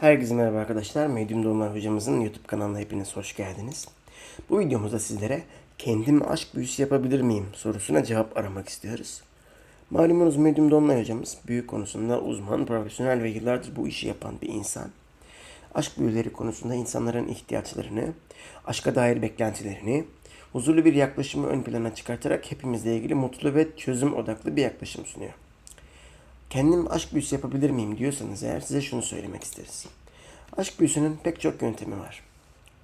Herkese merhaba arkadaşlar. Medyum Dolunay hocamızın YouTube kanalına hepiniz hoş geldiniz. Bu videomuzda sizlere kendim aşk büyüsü yapabilir miyim sorusuna cevap aramak istiyoruz. Malumunuz Medyum Dolunay hocamız büyü konusunda uzman, profesyonel ve yıllardır bu işi yapan bir insan. Aşk büyüleri konusunda insanların ihtiyaçlarını, aşka dair beklentilerini, huzurlu bir yaklaşımı ön plana çıkartarak hepimizle ilgili mutlu ve çözüm odaklı bir yaklaşım sunuyor. Kendim aşk büyüsü yapabilir miyim diyorsanız eğer size şunu söylemek isteriz. Aşk büyüsünün pek çok yöntemi var.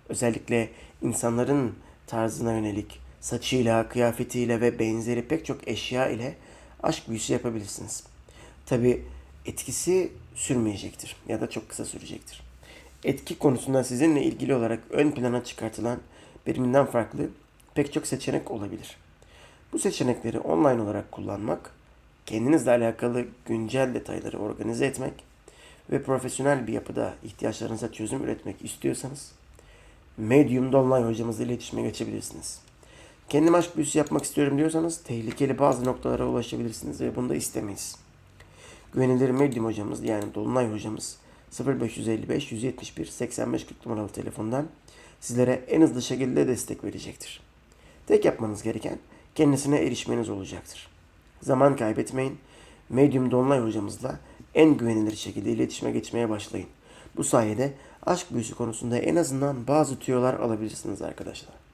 Özellikle insanların tarzına yönelik saçıyla, kıyafetiyle ve benzeri pek çok eşya ile aşk büyüsü yapabilirsiniz. Tabi etkisi sürmeyecektir ya da çok kısa sürecektir. Etki konusunda sizinle ilgili olarak ön plana çıkartılan birbirinden farklı pek çok seçenek olabilir. Bu seçenekleri online olarak kullanmak, kendinizle alakalı güncel detayları organize etmek ve profesyonel bir yapıda ihtiyaçlarınıza çözüm üretmek istiyorsanız Medium'da online hocamızla iletişime geçebilirsiniz. Kendim aşk büyüsü yapmak istiyorum diyorsanız tehlikeli bazı noktalara ulaşabilirsiniz ve bunu da istemeyiz. Güvenilir Medium hocamız yani Dolunay hocamız 0555 171 85 40 numaralı telefondan sizlere en hızlı şekilde destek verecektir. Tek yapmanız gereken kendisine erişmeniz olacaktır. Zaman kaybetmeyin. Medium Dolunay hocamızla en güvenilir şekilde iletişime geçmeye başlayın. Bu sayede aşk büyüsü konusunda en azından bazı tüyolar alabilirsiniz arkadaşlar.